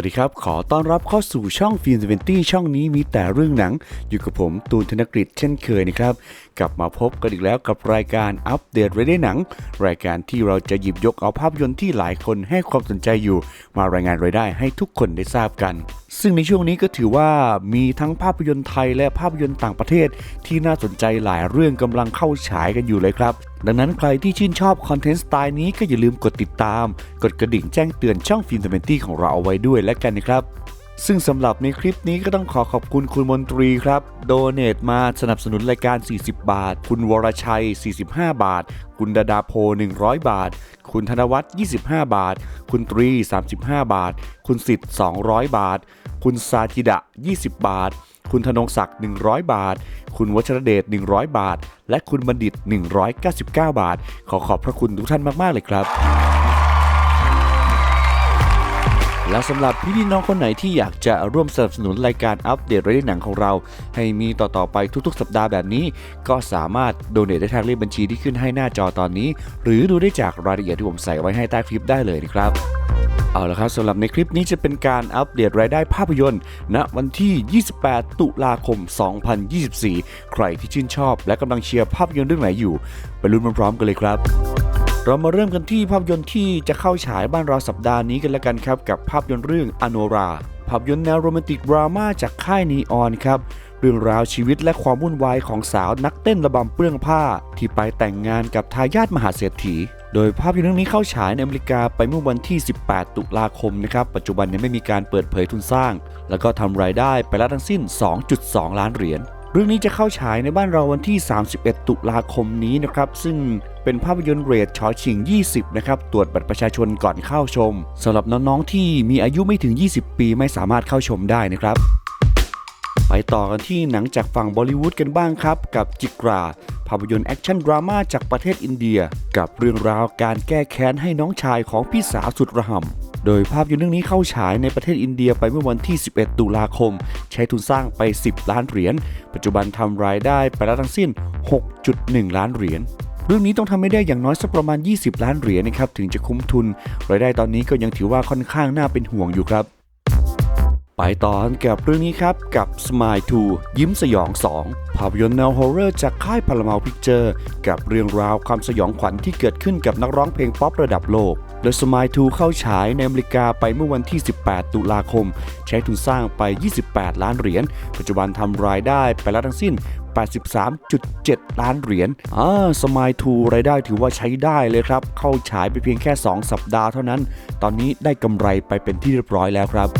วัสดีครับ ขอต้อนรับเข้าสู่ช่องฟิล์มเวนตี้ช่องนี้มีแต่เรื่องหนัง อยู่กับผมตูนธนกฤษเช่นเคยนะครับ กลับมาพบกันอีกแล้วกับรายการอัปเดตรายได้หนัง รายการที่เราจะหยิบยกเอาภาพยนตร์ที่หลายคนให้ความสนใจอยู่ มารายงานรายได้ให้ทุกคนได้ทราบกัน ซึ่งในช่วงนี้ก็ถือว่ามีทั้งภาพยนตร์ไทยและภาพยนตร์ต่างประเทศ ที่น่าสนใจหลายเรื่องกำลังเข้าฉายกันอยู่เลยครับ ดังนั้นใครที่ชื่นชอบคอนเทนต์สไตล์นี้ก็อย่าลืมกดติดตาม กดกระดิ่งแจ้งเตือนช่องฟิล์มเวนตี้ของเราเอาไว้ด้วยและกันนะครับ ซึ่งสำหรับในคลิปนี้ก็ต้องขอขอบคุณคุณมนตรีครับ โดเนทมาสนับสนุนรายการ 40 บาท คุณวรชัย 45 บาท คุณดาดาโพ 100 บาท คุณธนวัฒน์25 บาท คุณตรี 35 บาท คุณสิทธิ์ 200 บาท คุณซาจิดะ 20 บาท คุณธนงศักดิ์ 100 บาท คุณวัชรเดช 100 บาท และคุณบัณฑิต 199 บาท ขอขอบพระคุณทุกท่านมาก ๆ เลยครับ และสำหรับพี่น้องคนไหนที่อยากจะร่วมสนับสนุนรายการอัปเดตรายได้หนังของเรา ให้มีต่อๆไปทุกๆ สัปดาห์แบบนี้ ก็สามารถโดเนทได้ทางเลขบัญชีที่ขึ้นให้หน้าจอตอนนี้ หรือดูได้จากรายละเอียดที่ผมใส่ไว้ให้ใต้คลิปได้เลยนะครับเอาละครับสำหรับในคลิปนี้จะเป็นการอัปเดตรายได้ภาพยนตร์ณวันที่ 28 ตุลาคม 2024 ใครที่ชื่นชอบและกำลังเชียร์ภาพยนตร์เรื่องไหนอยู่ ไปลุ้นพร้อมๆกันเลยครับ เรามาเริ่มกันที่ภาพยนตร์ที่จะเข้าฉายบ้านเราสัปดาห์นี้กันล้วกันครับ กับภาพยนตร์เรื่องอโนราภาพยนตร์แนวโรแมนติกดราม่าจากค่ายนีออนครับเรื่องราวชีวิตและความวุ่นวายของสาวนักเต้นระบำเปลื้องผ้า ที่ไปแต่งงานกับทายาทมหาเศรษฐี โดยภาพยนตร์เรื่องนี้เข้าฉายในอเมริกาไปเมื่อวันที่ 18 ตุลาคมนะครับ ปัจจุบันยังไม่มีการเปิดเผยทุนสร้าง แล้วก็ทำรายได้ไปแล้วทั้งสิ้น 2.2 ล้านเหรียญ เรื่องนี้จะเข้าฉายในบ้านเราวันที่ 31 ตุลาคมนี้นะครับ ซึ่งเป็นภาพยนตร์เรทชอชิง 20 นะครับ ตรวจบัตรประชาชนก่อนเข้าชมสำหรับน้องๆที่มีอายุไม่ถึง 20 ปีไม่สามารถเข้าชมได้นะครับ ไปต่อกันที่หนังจากฝั่งบอลิวูดกันบ้างครับ กับจิกรา ภาพยนตร์แอคชั่นดราม่าจากประเทศอินเดีย กับเรื่องราวการแก้แค้นให้น้องชายของพี่สาวสุดระห่ำโดยภาพยนตร์เรื่องนี้เข้าฉายในประเทศอินเดียไปเมื่อวันที่ 11 ตุลาคม ใช้ทุนสร้างไป 10 ล้านเหรียญ ปัจจุบันทำรายได้ไปแล้วทั้งสิ้น 6.1 ล้านเหรียญ เรื่องนี้ต้องทำให้ได้อย่างน้อยสักประมาณ 20 ล้านเหรียญนะครับถึงจะคุ้มทุน รายได้ตอนนี้ก็ยังถือว่าค่อนข้างน่าเป็นห่วงอยู่ครับ ไปต่อกันกับเรื่องนี้ครับ กับ Smile 2 ยิ้มสยอง 2 ภาพยนตร์แนวฮอร์เรอร์จากค่ายพารามาพิกเจอร์กับเรื่องราวความสยองขวัญที่เกิดขึ้นกับนักร้องเพลงป๊อประดับโลก โดย Smile 2 เข้าฉายในอเมริกาไปเมื่อวันที่ 18 ตุลาคม ใช้ทุนสร้างไป 28 ล้านเหรียญ ปัจจุบันทำรายได้ไปแล้วทั้งสิ้น83.7 ล้านเหรียญ อ่า สมายทูรายได้ถือว่าใช้ได้เลยครับ เข้าฉายไปเพียงแค่ 2 สัปดาห์เท่านั้น ตอนนี้ได้กำไรไปเป็นที่เรียบร้อยแล้วครับ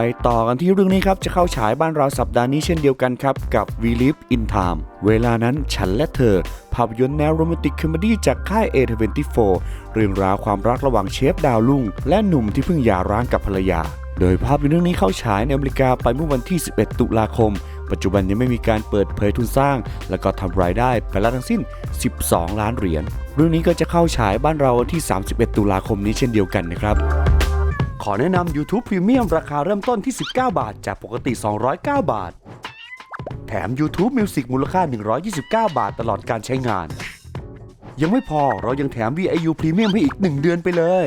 ไปต่อกันที่เรื่องนี้ครับ จะเข้าฉายบ้านเราสัปดาห์นี้เช่นเดียวกันครับ กับ We Live in Time เวลานั้นฉันและเธอ ภาพยนตร์แนวโรแมนติกคอมเมดี้จากค่าย A24 เรื่องราวความรักระหว่างเชฟดาวลุ่ง และหนุ่มที่เพิ่งหย่าร้างกับภรรยา โดยภาพยนตร์เรื่องนี้เข้าฉายในอเมริกาไปเมื่อวันที่ 11 ตุลาคม ปัจจุบันยังไม่มีการเปิดเผยทุนสร้าง และก็ทำรายได้ไปแล้วทั้งสิ้น 12 ล้านเหรียญ เรื่องนี้ก็จะเข้าฉายบ้านเราวันที่ 31 ตุลาคมนี้เช่นเดียวกันนะครับ ขอแนะนำ YouTube Premium ราคาเริ่มต้นที่ 19 บาท จากปกติ 209 บาท แถม YouTube Music มูลค่า 129 บาทตลอดการใช้งาน ยังไม่พอเรายังแถม VIU Premium ให้อีก 1 เดือนไปเลย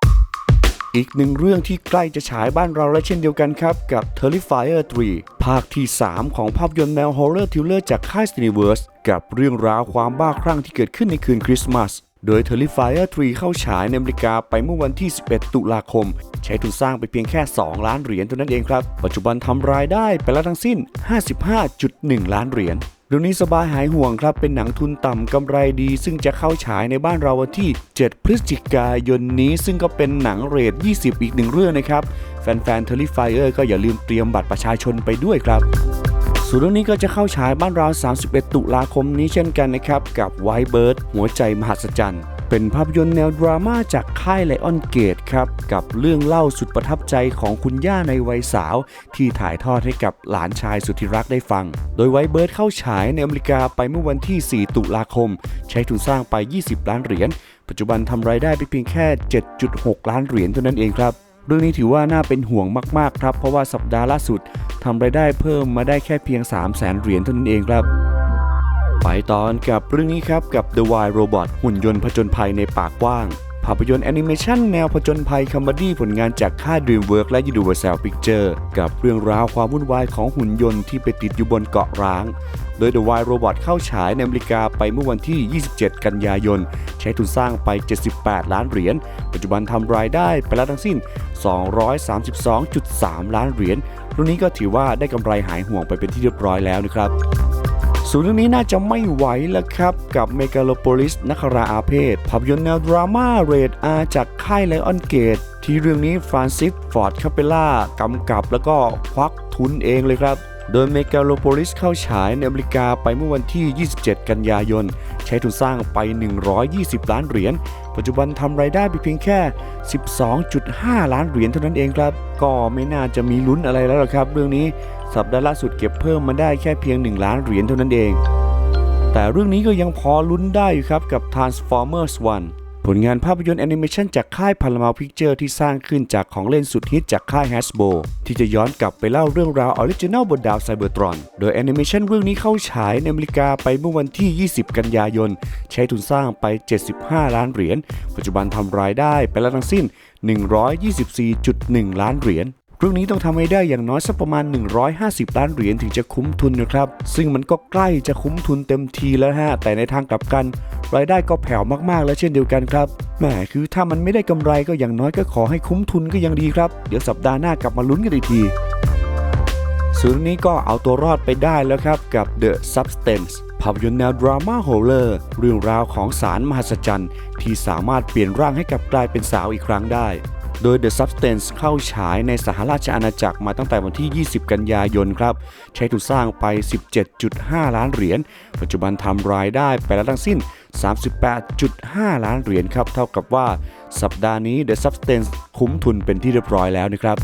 อีกหนึ่งเรื่องที่ใกล้จะฉายบ้านเราและเช่นเดียวกันครับ กับ Terrifier 3 ภาคที่ 3 ของภาพยนตร์แนว Horror Thriller จากค่าย Cineverse กับเรื่องราวความบ้าคลั่งที่เกิดขึ้นในคืนคริสต์มาสโดย Terrifier 3 เข้าฉายในอเมริกาไปเมื่อวันที่ 11 ตุลาคม ใช้ทุนสร้างไปเพียงแค่ 2 ล้านเหรียญเท่านั้นเองครับ ปัจจุบันทำรายได้ไปแล้วทั้งสิ้น 55.1 ล้านเหรียญ เรื่องนี้สบายหายห่วงครับ เป็นหนังทุนต่ำกำไรดี ซึ่งจะเข้าฉายในบ้านเราวันที่ 7 พฤศจิกายนนี้ ซึ่งก็เป็นหนังเรท 20 อีกหนึ่งเรื่องนะครับ แฟนๆเทอร์รี่ไฟเออร์ก็อย่าลืมเตรียมบัตรประชาชนไปด้วยครับส่วนเรื่องนี้ก็จะเข้าฉายบ้านเรา 31 ตุลาคมนี้เช่นกันนะครับ กับไวเบิร์ดหัวใจมหัศจรรย์ เป็นภาพยนตร์แนวดราม่าจากค่ายไลออนเกตครับ กับเรื่องเล่าสุดประทับใจของคุณย่าในวัยสาว ที่ถ่ายทอดให้กับหลานชายสุดที่รักได้ฟัง โดยไวเบิร์ดเข้าฉายในอเมริกาไปเมื่อวันที่ 4 ตุลาคม ใช้ทุนสร้างไป 20 ล้านเหรียญ ปัจจุบันทำรายได้ไปเพียงแค่ 7.6 ล้านเหรียญเท่านั้นเองครับเรื่องนี้ถือว่าน่าเป็นห่วงมาก ๆ ครับ เพราะว่าสัปดาห์ล่าสุดทำรายได้เพิ่มมาได้แค่เพียง 3 0 0 0 0 0เหรียญเท่านั้นเองครับ ไปตอนกับเรื่องนี้ครับกับ The Wild Robot หุ่นยนต์ผจญภัยในป่ากว้าง ภาพยนตร์แอนิเมชันแนวผจญภัยคอมเมดี้ผลงานจากค่าย DreamWorks และ Universal Pictures กับเรื่องราวความวุ่นวายของหุ่นยนต์ที่ไปติดอยู่บนเกาะร้าง โดย The Wild Robot เข้าฉายในอเมริกาไปเมื่อวันที่ 27 กันยายน ใช้ทุนสร้างไป 78 ล้านเหรียญ ปัจจุบันทำรายได้ไปแล้วทั้งสิ้น 232.3 ล้านเหรียญรุ่นนี้ก็ถือว่าได้กำไรหายห่วงไปเป็นที่เรียบร้อยแล้วนะครับ ศูนย์เรื่องนี้น่าจะไม่ไหวแล้วครับ กับเมกาโลโพลิสนักราอาเพศภาพยนตร์แนวดราม่าเรดอาจากค่ายไลออนเกตที่เรื่องนี้ฟรานซิส ฟอร์ดคาเปล่ากำกับแล้วก็ควักทุนเองเลยครับ โดยเมกาโลโพลิสเข้าฉายในอเมริกาไปเมื่อวันที่ 27 กันยายน ช้ทุนสร้างไป 120 ล้านเหรียญ ปัจจุบันทำรายได้ไปเพียงแค่ 12.5 ล้านเหรียญเท่านั้นเองครับ ก็ไม่น่าจะมีลุ้นอะไรแล้วครับ เรื่องนี้สัปดาห์ล่าสุดเก็บเพิ่มมาได้แค่เพียง 1 ล้านเหรียญเท่านั้นเอง แต่เรื่องนี้ก็ยังพอลุ้นได้อยู่ครับกับ Transformers 1 ผลงานภาพยนตร์แอนิเมชันจากค่าย Paramount Pictures ที่สร้างขึ้นจากของเล่นสุดฮิตจากค่าย Hasbro ที่จะย้อนกลับไปเล่าเรื่องราวออริจินัลบนดาวไซเบอร์ตรอน โดยแอนิเมชันเรื่องนี้เข้าฉายในอเมริกาไปเมื่อวันที่ 20 กันยายน ใช้ทุนสร้างไป 75 ล้านเหรียญ ปัจจุบันทำรายได้ไปแล้วทั้งสิ้น 124.1 ล้านเหรียญ เรื่องนี้ต้องทำให้ได้อย่างน้อยสักประมาณ 150 ล้านเหรียญถึงจะคุ้มทุนนะครับ ซึ่งมันก็ใกล้จะคุ้มทุนเต็มทีแล้วฮะ แต่ในทางกลับกันรายได้ก็แผ่วมากๆ แล้วเช่นเดียวกันครับแหมคือถ้ามันไม่ได้กำไรก็อย่างน้อยก็ขอให้คุ้มทุนก็ยังดีครับ เดี๋ยวสัปดาห์หน้ากลับมาลุ้นกันอีกทีส่วนเรื่องนี้ก็เอาตัวรอดไปได้แล้วครับกับ The Substance ภาพยนตร์แนวดราม่าโฮเลอร์เรื่องราวของสารมหัศจรรย์ ที่สามารถเปลี่ยนร่างให้กลับกลายเป็นสาวอีกครั้งได้ โดย The Substance เข้าฉายในสหราชอาณาจักรมาตั้งแต่วันที่ 20 กันยายนครับ ใช้ทุนสร้างไป 17.5 ล้านเหรียญ ปัจจุบันทำรายได้ไปแล้วทั้งสิ้น 38.5 ล้านเหรียญครับ เท่ากับว่าสัปดาห์นี้ The Substance คุ้มทุนเป็นที่เรียบร้อยแล้วนะครับ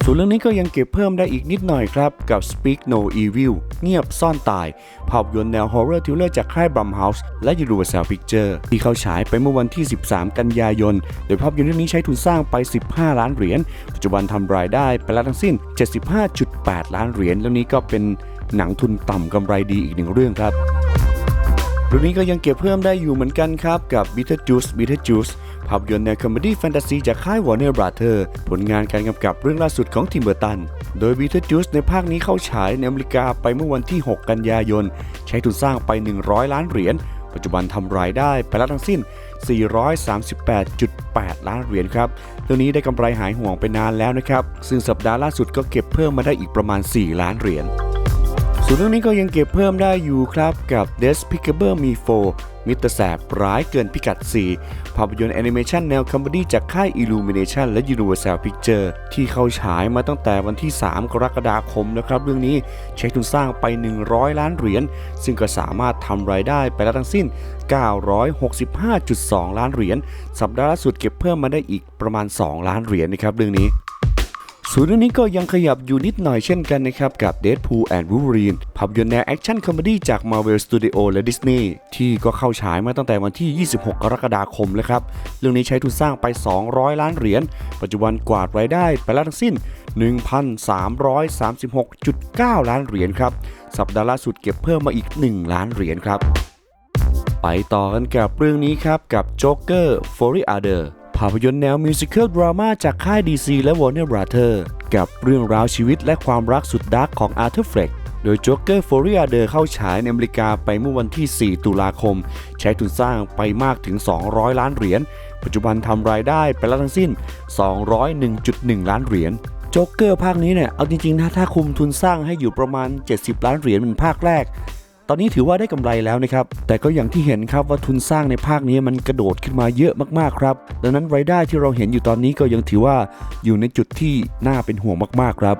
ส่วนเรื่องนี้ก็ยังเก็บเพิ่มได้อีกนิดหน่อยครับ กับ Speak No Evil เงียบซ่อนตาย ภาพยนตร์แนว Horror Thriller จากค่าย Blumhouse และ Universal Pictures ที่เข้าฉายไปเมื่อวันที่ 13 กันยายน โดยภาพยนตร์เรื่องนี้ใช้ทุนสร้างไป 15 ล้านเหรียญ ปัจจุบันทำรายได้ไปแล้วทั้งสิ้น 75.8 ล้านเหรียญเรื่องนี้ก็เป็นหนังทุนต่ำกำไรดีอีกหนึ่งเรื่องครับเรื่องนี้ก็ยังเก็บเพิ่มได้อยู่เหมือนกันครับกับ Beetlejuice Beetlejuice าพยนตร์แนวคอมเมดี้แฟนตาซีจากค่าย Warner Brother ผลงานการกำกับเรื่องล่าสุดของทิมเบอร์ตัน โดย Beetlejuice ในภาคนี้เข้าฉายในอเมริกาไปเมื่อวันที่ 6 กันยายน ใช้ทุนสร้างไป 100 ล้านเหรียญ ปัจจุบันทำรายได้ไปแล้วทั้งสิ้น 438.8 ล้านเหรียญครับเรื่องนี้ได้กำไรหายห่วงไปนานแล้วนะครับ ซึ่งสัปดาห์ล่าสุดก็เก็บเพิ่มมาได้อีกประมาณ 4 ล้านเหรียญ ส่วนเรื่องนี้ก็ยังเก็บเพิ่มได้อยู่ครับกับ Despicable Me 4มิตรแสบร้ายเกินพิกัด 4 ภาพยนตร์แอนิเมชันแนวคอมเมดี้จากค่าย Illumination และ Universal Picture ที่เข้าฉายมาตั้งแต่วันที่ 3 กรกฎาคมนะครับ เรื่องนี้ใช้ทุนสร้างไป 100 ล้านเหรียญ ซึ่งก็สามารถทำรายได้ไปแล้วทั้งสิ้น 965.2 ล้านเหรียญ สัปดาห์ล่าสุดเก็บเพิ่มมาได้อีกประมาณ 2 ล้านเหรียญนะครับเรื่องนี้ ส่วนเรื่องนี้ก็ยังขยับอยู่นิดหน่อยเช่นกันนะครับ กับ Deadpool and Wolverine ภาพยนตร์แนวแอคชั่นคอมเมดี้จาก Marvel Studio และ Disney ที่ก็เข้าฉายมาตั้งแต่วันที่ 26 กรกฎาคมแล้วครับ เรื่องนี้ใช้ทุนสร้างไป 200 ล้านเหรียญ ปัจจุบันกวาดรายได้ไปแล้วทั้งสิ้น 1,336.9 ล้านเหรียญครับ สัปดาห์ล่าสุดเก็บเพิ่มมาอีก 1 ล้านเหรียญครับ ไปต่อกันกับเรื่องนี้ครับกับ Joker f o r y Other ภาพยนตร์แนวมิวสิควลดราม่าจากค่าย DC และ Warner Brother กับเรื่องราวชีวิตและความรักสุดดาร์กของ Arthur Fleck โดย Joker f o r y Other เข้าฉายในอเมริกาไปเมื่อวันที่ 4 ตุลาคม ใช้ทุนสร้างไปมากถึง 200 ล้านเหรียญ ปัจจุบันทำรายได้ไปแล้วทั้งสิ้น 201.1 ล้านเหรียญโจ๊กเกอร์ภาคนี้เนี่ย เอาจริงๆนะถ้าคุมทุนสร้างให้อยู่ประมาณ 70 ล้านเหรียญเป็นภาคแรก อนนี้ถือว่าได้กำไรแล้วนะครับ แต่ก็อย่างที่เห็นครับว่าทุนสร้างในภาคนี้มันกระโดดขึ้นมาเยอะมากๆครับ ดังนั้นรายได้ที่เราเห็นอยู่ตอนนี้ก็ยังถือว่าอยู่ในจุดที่น่าเป็นห่วงมากๆครับ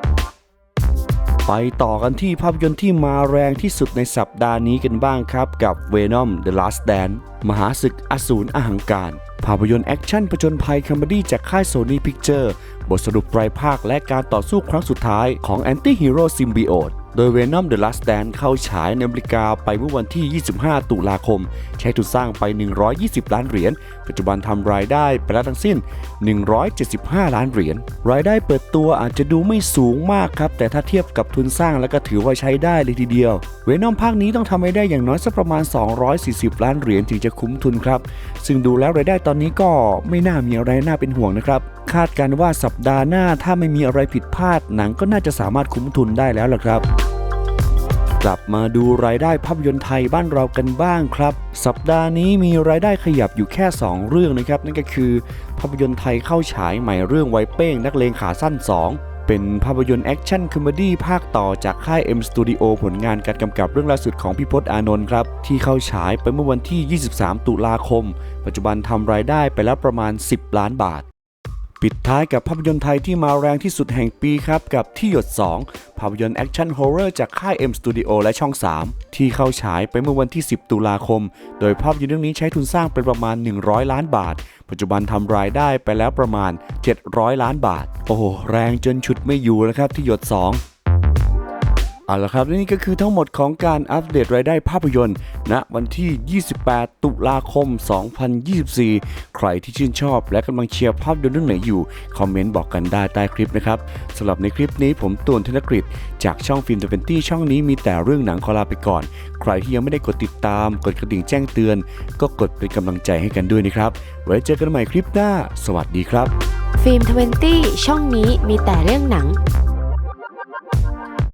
ไปต่อกันที่ภาพยนตร์ที่มาแรงที่สุดในสัปดาห์นี้กันบ้างครับ กับ Venom The Last Dance มหาศึกอสูรอหังการ ภาพยนตร์แอคชั่นผจญภัยคอมเมดี้จากค่าย Sony Picture บทสรุปปลายภาคและการต่อสู้ครั้งสุดท้ายของแอนตี้ฮีโร่ซิมบิโอต โดย Venom The Last Dance เข้าฉายในอเมริกาไปเมื่อวันที่ 25 ตุลาคม ใช้ทุนสร้างไป 120 ล้านเหรียญ ปัจจุบันทำรายได้ไปแล้วทั้งสิ้น 175 ล้านเหรียญ รายได้เปิดตัวอาจจะดูไม่สูงมากครับ แต่ถ้าเทียบกับทุนสร้างแล้วก็ถือว่าใช้ได้เลยทีเดียว เวนอมภาคนี้ต้องทำให้ได้อย่างน้อยสักประมาณ 240 ล้านเหรียญถึงจะคุ้มทุนครับ ซึ่งดูแล้วรายได้ตอนนี้ก็ไม่น่ามีอะไรน่าเป็นห่วงนะครับ คาดการว่าสัปดาห์หน้าถ้าไม่มีอะไรผิดพลาดหนังก็น่าจะสามารถคุ้มทุนได้แล้วล่ะครับ กลับมาดูรายได้ภาพยนตร์ไทยบ้านเรากันบ้างครับ สัปดาห์นี้มีรายได้ขยับอยู่แค่ 2 เรื่องนะครับ นั่นก็คือภาพยนตร์ไทยเข้าฉายใหม่เรื่องไวเป้งนักเลงขาสั้น 2เป็นภาพยนตร์แอคชั่นคอมเมดี้ภาคต่อจากค่าย M Studio ผลงานการกำกับเรื่องล่าสุดของพี่พศอานนท์ครับ ที่เข้าฉายไปเมื่อวันที่ 23 ตุลาคม ปัจจุบันทำรายได้ไปแล้วประมาณ 10 ล้านบาท ปิดท้ายกับภาพยนตร์ไทยที่มาแรงที่สุดแห่งปีครับ กับที่หยด 2 ภาพยนตร์แอคชั่นฮอร์เรอร์จากค่าย M Studio และช่อง 3 ที่เข้าฉายไปเมื่อวันที่ 10 ตุลาคม โดยภาพยนตร์เรื่องนี้ใช้ทุนสร้างไปประมาณ 100 ล้านบาท ปัจจุบันทำรายได้ไปแล้วประมาณ 700 ล้านบาท โอ้โห แรงจนฉุดไม่อยู่แล้วครับที่หยด 2 เอาละครับและนี่ก็คือทั้งหมดของการอัปเดตรายได้ภาพยนตร์ณวันที่ 28 ตุลาคม 2024 ใครที่ชื่นชอบ และกำลังเชียร์ภาพยนตร์เรื่องไหนอยู่ คอมเมนต์บอกกันได้ใต้คลิปนะครับสำหรับในคลิปนี้ผมตูนธนกฤษจากช่องฟิล์มเดเวนตี้ช่องนี้มีแต่เรื่องหนังขอลาไปก่อน ใครที่ยังไม่ได้กดติดตาม กดกระดิ่งแจ้งเตือน ก็กดเป็นกำลังใจให้กันด้วยนะครับ ไว้เจอกันใหม่คลิปหน้า สวัสดีครับ ฟิล์มทเวนตี้ช่องนี้มีแต่เรื่องหนัง